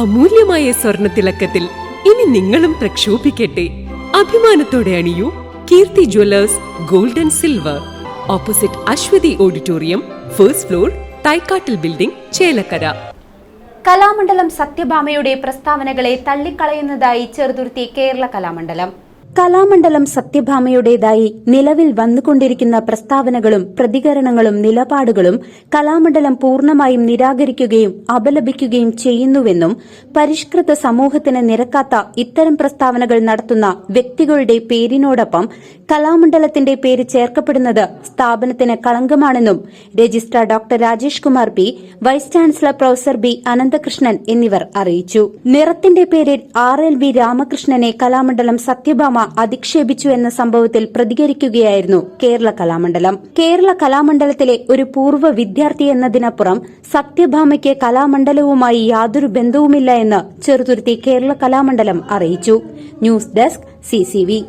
അമൂല്യമായ സ്വർണ തിളക്കത്തിൽ ഇനി നിങ്ങളും പ്രക്ഷോഭിക്കട്ടെ. അഭിമാനത്തോടെ അണിയൂ Keerthi jewellers gold and silver. Opposite Aswathi auditorium first floor തൈക്കാട്ടിൽ building Chelakkara. Kalamandalam സത്യഭാമയുടെ പ്രസ്താവനകളെ തള്ളിക്കളയുന്നതായി ചെറുതുരുത്തി കേരള കലാമണ്ഡലം. കലാമണ്ഡലം സത്യഭാമയുടേതായി നിലവിൽ വന്നുകൊണ്ടിരിക്കുന്ന പ്രസ്താവനകളും പ്രതികരണങ്ങളും നിലപാടുകളും കലാമണ്ഡലം പൂർണമായും നിരാകരിക്കുകയും അപലപിക്കുകയും ചെയ്യുന്നുവെന്നും പരിഷ്കൃത സമൂഹത്തിന് നിരക്കാത്ത ഇത്തരം പ്രസ്താവനകൾ നടത്തുന്ന വ്യക്തികളുടെ പേരിനോടൊപ്പം കലാമണ്ഡലത്തിന്റെ പേര് ചേർക്കപ്പെടുന്നത് സ്ഥാപനത്തിന് കളങ്കമാണെന്നും registrar doctor Rajesh Kumar P vice chancellor professor B Ananthakrishnan എന്നിവർ അറിയിച്ചു. നിറത്തിന്റെ പേരിൽ ആർ എൽ വി രാമകൃഷ്ണനെ കലാമണ്ഡലം സത്യഭാമ അധിക്ഷേപിച്ചു എന്ന സംഭവത്തിൽ പ്രതികരിക്കുകയായിരുന്നു കേരള കലാമണ്ഡലം. കേരള കലാമണ്ഡലത്തിലെ ഒരു പൂർവ വിദ്യാർത്ഥി എന്നതിനപ്പുറം സത്യഭാമയ്ക്ക് കലാമണ്ഡലവുമായി യാതൊരു ബന്ധവുമില്ല എന്ന് ചെറുതുരുത്തി കേരള കലാമണ്ഡലം അറിയിച്ചു. News desk CCV